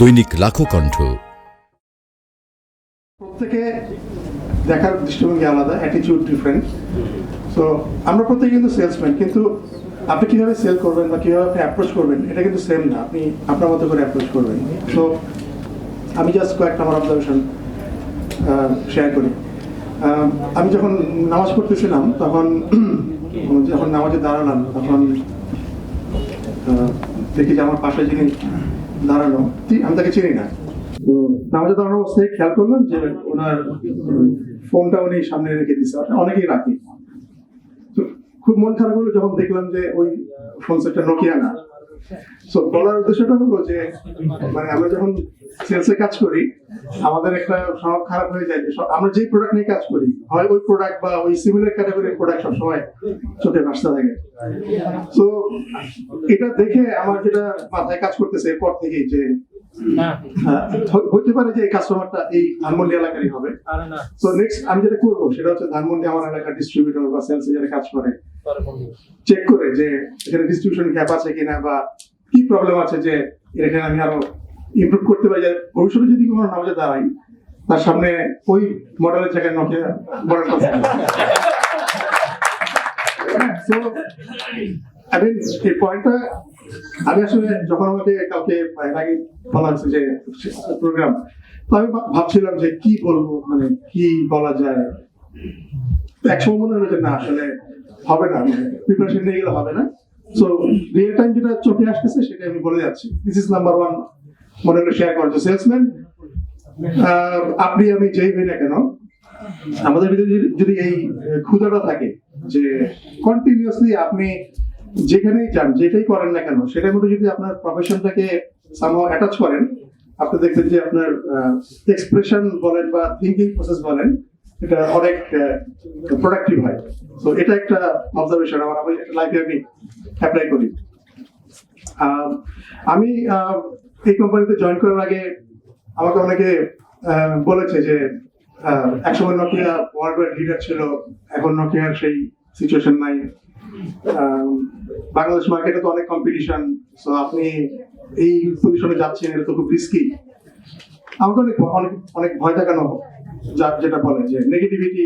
দৈনিক লাখো কণ্ঠ। প্রত্যেকে দেখার দৃষ্টিভঙ্গি আলাদা অ্যাটিটিউড ডিফারেন্ট সো আমরা প্রত্যেকে কিন্তু সেলসম্যান কিন্তু আপনি কীভাবে সেল করবেন বা কীভাবে আপনি অ্যাপ্রোচ করবেন, এটা কিন্তু সেম না। আপনি আপনার মতো করে অ্যাপ্রোচ করবেন। সো আমি জাস্ট কয়েকটা আমার অবজারভেশন শেয়ার করি। আমি যখন নামাজ পড়তেছিলাম, তখন যখন নামাজে দাঁড়ালাম, তখন দেখি যে আমার পাশে যিনি দাঁড়ানো। আমি তাকে চিনি না। তো নামাজে দাঁড়ানো অবস্থায় খেয়াল করলাম যে ওনার ফোনটা উনি সামনে রেখে দিচ্ছে অনেকেই রাখি। তো খুব মন খারাপ হলো যখন দেখলাম যে ওই ফোন সেটটা নোকিয়া না। তো বলার উদ্দেশ্যটা হলো যে মানে আমরা যখন সেলসে কাজ করি, আমাদের একটা স্বভাব খারাপ হয়ে যায় যে আমরা যেই প্রোডাক্ট নিয়ে কাজ করি, হয় ওই প্রোডাক্ট বা ওই সিমিলার ক্যাটাগরির প্রোডাক্ট সবসময় চোখে ভাসতে থাকে। তো এটা দেখে আমার যেটা মাথায় কাজ করতেছে এরপর থেকেই যে হতে পারে যে এই কাস্টমারটা এই ধানমন্ডি এলাকারই হবে। তো নেক্সট আমি যেটা করব সেটা হচ্ছে ধানমন্ডি আমার এলাকার ডিস্ট্রিবিউটর বা সেলসে যারা কাজ করে। চেক করে যে এখানে ডিস্ট্রিবিউশন গ্যাপ আছে কিনা বা কি প্রবলেম আছে যে এখানে আমি আরও ইমপ্রুভ করতে পারি। ভবিষ্যতে যদি কোনো নামাজে দাঁড়াই তার সামনে ওই মডেলের জায়গায় নকিয়া আই মিন এই পয়েন্টটা আমি আসলে যখন আমাকে কাউকে এর আগে বলা হচ্ছে যে প্রোগ্রাম তো আমি ভাবছিলাম যে কি বলব মানে কি বলা যায়? একসময় মনে হলো যে না, আসলে হবে না মানে প্রিপারেশন নিয়ে গেলে হবে না। রিয়েল টাইম যেটা চোখে আসতেছে সেটা আমি বলে যাচ্ছি। দিস ইজ নাম্বার ওয়ান মনে হলো শেয়ার করা সেলসম্যান আপনি আমি যেই হই না কেন, আমাদের ভিতরে যদি- এই ক্ষুদাটা থাকে, যে কন্টিনিউয়াসলি আপনি যেখানেই যান, যেটাই করেন না কেন, সেটার মধ্যে যদি আপনার প্রফেশনটাকে সামহাও অ্যাটাচ করেন, আপনি দেখবেন যে আপনার এক্সপ্রেশন বলেন বা থিঙ্কিং প্রসেস বলেন, এটা অনেক প্রোডাক্টিভ হয়। তো এটা একটা অবজারভেশন আমার, আমি একটা লাইফে আমি অ্যাপ্লাই করি। আমি এই কোম্পানিতে জয়েন করার আগে আমাকে অনেকে বলেছে যে একসময় নকিয়া ওয়ার্ল্ড ওয়াইড লিডার ছিল, এখন নকিয়ার সেই সিচুয়েশন নাই। বাংলাদেশ মার্কেটে তো অনেক কম্পিটিশন সো আপনি এই পজিশনে যাচ্ছেন, এটা তো খুব রিস্কি আমাকে অনেক অনেক অনেক ভয় দেখানো যা- যেটা বলে যে নেগেটিভিটি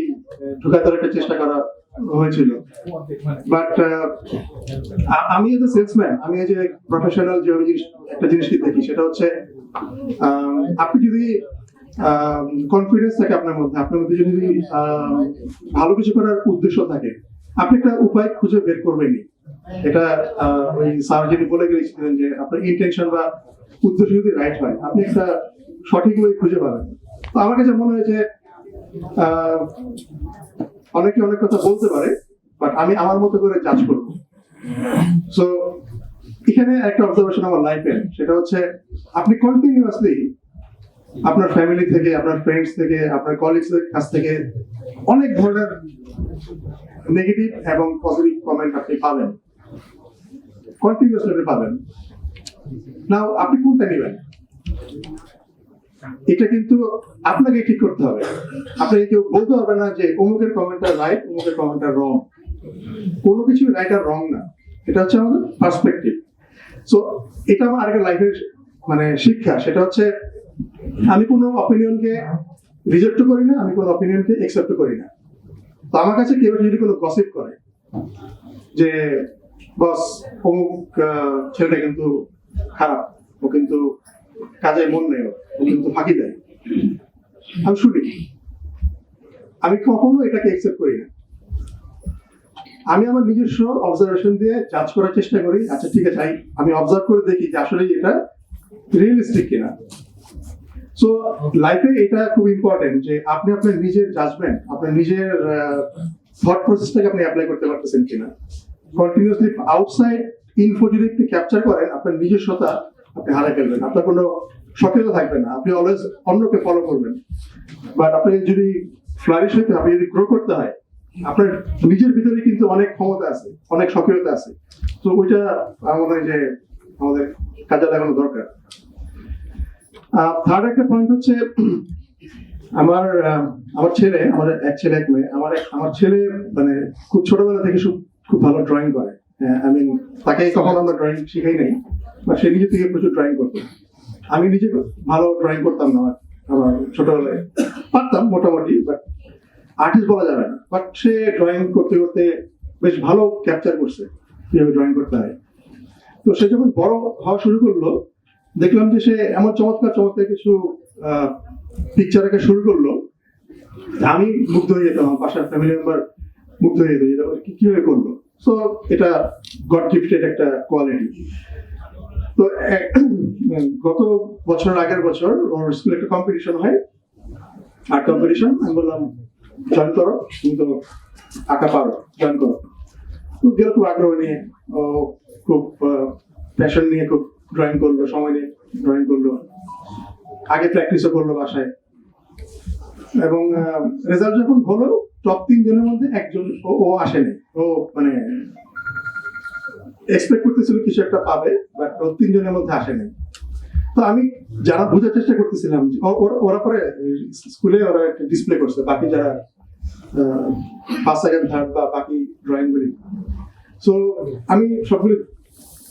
ঢুকাতে একটা চেষ্টা করা হয়েছিল। বাট আমি এজ এ সেলসম্যান আমি এজ এ প্রফেশনাল যে একটা জিনিস কি দেখি, সেটা হচ্ছে আপনি যদি কনফিডেন্স থাকে আপনার মধ্যে আপনার মধ্যে যদি ভালো কিছু করার উদ্দেশ্য থাকে আপনি একটা উপায় খুঁজে বের করবেনই। এটা ওই স্যার যিনি বলে গেছিলেন যে আপনার ইন্টেনশন বা উদ্দেশ্য যদি রাইট হয় আপনি একটা সঠিক ওয়ে খুঁজে পাবেন। তো আমার কাছে মনে হয় আহ, অনেকে অনেক কথা বলতে পারে বাট আমি আমার মতো করে জাজ করব। সো এখানে একটা অবজারভেশন আমার লাইফে সেটা হচ্ছে আপনি কন্টিনিউয়াসলি আপনার ফ্যামিলি থেকে, আপনার ফ্রেন্ডস থেকে, আপনার কলিগসের কাছ থেকে অনেক ধরনের নেগেটিভ এবং পজিটিভ কমেন্ট আপনি পাবেন। কন্টিনিউয়াসলি আপনি পাবেন। নাও আপনি কোনটা নেবেন? এটা কিন্তু আপনাকে ঠিক করতে হবে। আপনাকে কেউ বলতে হবে না যে অমুকের কমেন্টটা রাইট অমুকের কমেন্টটা রং কোনো কিছু রাইট আর রং না। এটা হচ্ছে আমাদের পার্সপেক্টিভ সো এটা আমার আরেকটা লাইফের মানে শিক্ষা। সেটা হচ্ছে আমি কোনো অপিনিয়নকে রিজেক্ট করি না, আমি কোনো অপিনিয়নকে একসেপ্ট করি না। তো আমার কাছে কেউ যদি কোনো গসিপ করে, যে বস অমুক ছেলেটা কিন্তু খারাপ, ও কিন্তু কাজে মন নেই, ও কিন্তু ফাঁকি দেয়, আমি শুনি। আমি কখনো এটাকে একসেপ্ট করি না। আমি আমার নিজস্ব অবজারভেশন দিয়ে জাজ করার চেষ্টা করি আচ্ছা ঠিক আছে, আমি অবজার্ভ করে দেখি যে আসলে এটা রিয়েলিস্টিক কিনা। সো লাইফে এটা খুব ইম্পর্টেন্ট যে আপনি আপনার নিজের জাজমেন্ট আপনার নিজের থট প্রসেসটাকে আপনি অ্যাপ্লাই করতে পারতেছেন কিনা। কন্টিনিউসলি আউটসাইড ইনফো যদি ক্যাপচার করেন, আপনার নিজস্বতা আপনি হারাই ফেলবেন, আপনার কোনো সক্রিয়তা থাকবে না, আপনি অলওয়েজ অন্যকে ফলো করবেন। বাট আপনি যদি ফ্লারিশ হইতে আপনি যদি গ্রো করতে হয়, আপনার নিজের ভিতরে কিন্তু অনেক ক্ষমতা আছে, অনেক সক্রিয়তা আছে। তো ওইটা আমার মনে হয় যে, আমাদের কাজে লাগানো দরকার। থার্ড একটা পয়েন্ট হচ্ছে, আমার আমার ছেলে, আমার এক ছেলে, এক মেয়ে, আমার আমার ছেলে মানে খুব ছোটবেলা থেকে খুব ভালো ড্রয়িং করে। আই মিন তাকে কখনো আমরা ড্রয়িং শিখাই নাই, বা সে নিজে থেকে প্রচুর ড্রয়িং করতো। আমি নিজে ভালো ড্রয়িং করতাম না, আমার ছোটবেলায়। পারতাম মোটামুটি বাট আর্টিস্ট বলা যাবে না। বাট সে ড্রয়িং করতে করতে বেশ ভালো ক্যাপচার করছে, কীভাবে ড্রয়িং করতে হয়। তো সে যখন বড় হওয়া শুরু করল দেখলাম যে সে এমন চমৎকার চমৎকার কিছু পিকচার আঁকা শুরু করল। আমি মুগ্ধ হয়ে যেতাম, আমার পাশার ফ্যামিলি মেম্বার মুগ্ধ হয়ে যেত যেটা কি- কীভাবে করল? সো এটা গড গিফটেড একটা কোয়ালিটি তো গত বছর, আগের বছর ওর স্কুলে একটা কম্পিটিশন হয়। আর্ট কম্পিটিশন আমি বললাম জয়েন করো, তুমি তো আঁকা পারো জয়েন করো। তো গেল খুব আগ্রহ নিয়ে খুব প্যাশন নিয়ে খুব ড্রয়িং করল, সময় নিয়ে ড্রয়িং করল। আগে প্র্যাকটিসও করল বাসায়। এবং রেজাল্ট যখন হলো টপ তিন জনের মধ্যে একজন, ও- আসেনি। ও মানে এক্সপেক্ট করতেছিল কিছু একটা পাবে বাট ও তিনজনের মধ্যে আসেনি। তো আমি যারা বোঝার চেষ্টা করতেছিলাম ওরা- পরে স্কুলে ওরা একটা ডিসপ্লে করছে, বাকি যারা ফার্স্ট সেকেন্ড থার্ড বা বাকি ড্রয়িং গুলি। সো আমি সবগুলো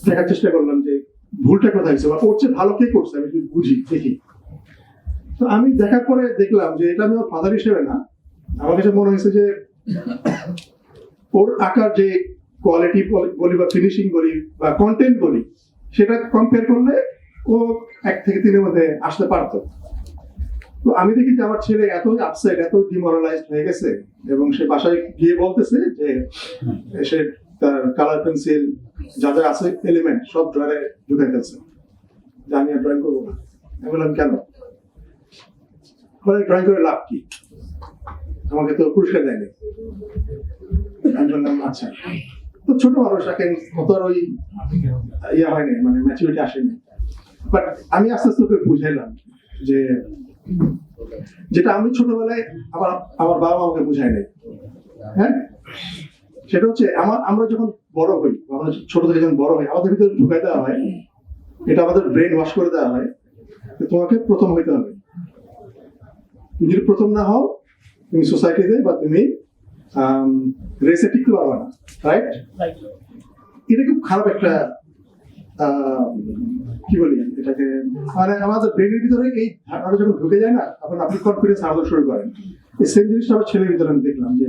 দেখার চেষ্টা করলাম যে ভুলটা কোথায় হয়েছে? বা চেয়ে ভালো কে করছে? আমি যদি বুঝি, দেখি। তো আমি দেখার পরে দেখলাম যে এটা আমি ফাদার হিসেবে না। আমার কাছে মনে হয়েছে যে ওর আঁকার যে কোয়ালিটি বলি বা ফিনিশিং বলি বা কন্টেন্ট বলি, সেটা কম্পেয়ার করলে ও এক থেকে তিনের মধ্যে আসতে পারতো। তো আমি দেখি যে আমার ছেলে এত আপসেট এত ডিমোরালাইজড হয়ে গেছে এবং সে বাসায় গিয়ে বলতেছে যে সে তার কালার পেন্সিল যা যা আছে এলিমেন্ট সব ড্রয়ারে ঢুকে ফেলছে। যে আমি আর ড্রয়িং করব না। আমি বললাম, কেন? বলে ড্রয়িং করে লাভ কি? আমাকে তো পুরস্কার দেয়নি। আমি বললাম আচ্ছা। তো ছোট মানুষ এখন কত আর ওই ইয়ে হয়নি মানে ম্যাচুরিটি আসেনি। বাট আমি আস্তে আস্তে ওকে বুঝাইলাম যে, যেটা আমি ছোটবেলায় আমার আমার বাবা আমাকে বুঝায় নাই। হ্যাঁ? সেটা হচ্ছে আমার আমরা যখন বড় হই আমরা ছোট থেকে যখন বড় হই আমাদের ভিতরে ঢুকাই দেওয়া হয় এটা আমাদের ব্রেন ওয়াশ করে দেওয়া হয় তোমাকে প্রথম হইতে হবে। তুমি যদি প্রথম না হও তুমি সোসাইটিতে বা তুমি রেসে টিকতে পারবে না রাইট এটা খুব খারাপ একটা কি বলি এটাকে? মানে আমাদের ব্রেনের ভিতরে এই ধারণাটা যখন ঢুকে যায় না তখন আপনি কনফিডেন্স হারাতে শুরু করেন। এই সেম জিনিসটা আমার ছেলের ভিতরে আমি দেখলাম যে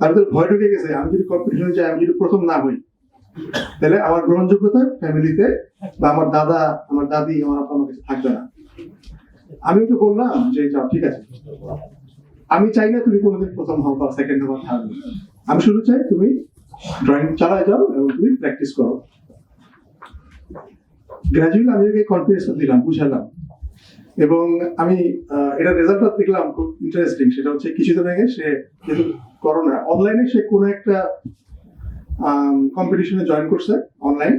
তার তো ভয় ঢুকে গেছে, আমি যদি কম্পিটিশনে যাই, আমি যদি প্রথম না হই, তাহলে আমার গ্রহণযোগ্যতা ফ্যামিলিতে বা আমার দাদা, আমার দাদি, আমার আপা আমার কাছে থাকবে না। আমি ওকে বললাম যে, যাও, ঠিক আছে। আমি চাই না তুমি কোনোদিন প্রথম হও বা সেকেন্ড হও বা থার্ড আমি শুধু চাই তুমি ড্রয়িং চালায় যাও এবং তুমি প্র্যাকটিস করো। গ্রাজুয়ালি আমি ওকে কনফিডেন্স দিলাম, বুঝালাম। এবং আমি এটা রেজাল্টটা দেখলাম খুব ইন্টারেস্টিং সেটা হচ্ছে কিছুদিন আগে সে করোনা। অনলাইনে সে কোনো একটা কম্পিটিশনে জয়েন করছে অনলাইন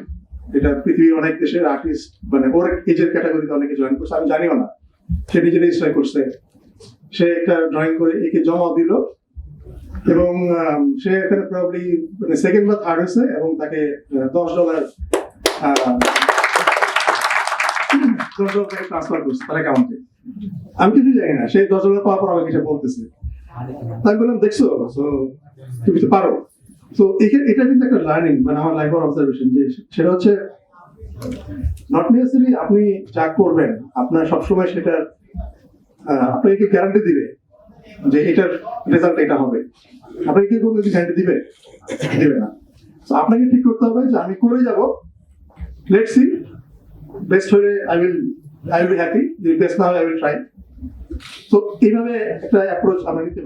এটা পৃথিবীর অনেক দেশের আর্টিস্ট মানে ওর এজের ক্যাটাগরিতে অনেকে জয়েন করছে, আমি জানিও না। সে নিজে রেজিস্টার করছে। সে একটা ড্রয়িং করে একে জমা দিল। এবং সে এখানে প্রবলি মানে সেকেন্ড বা থার্ড হয়েছে এবং তাকে দশ ডলার ট্রান্সফার করছে তার অ্যাকাউন্টে আমি কিছু জানি না, সে দশ ডলার পাওয়ার পর আমাকে সে বলতেছে। আমি বললাম, দেখছ তুমি তো পারো। তো এটা কিন্তু একটা লার্নিং মানে আমার লাইফ অবজারভেশন যে সেটা হচ্ছে নট নেসেসারি আপনি যা করবেন, আপনার সবসময় সেটা আপনাকে গ্যারান্টি দিবে যে এটার রেজাল্ট এটা হবে। আপনাকে কি কোনো গ্যারান্টি দিবে? দিবে না। তো আপনাকে ঠিক করতে হবে যে আমি করে যাব লেটস সি বেস্ট হলে I will I will be happy best না হয় আই উইল ট্রাই তো এইভাবে একটা অ্যাপ্রোচ আমরা নিতে পারি।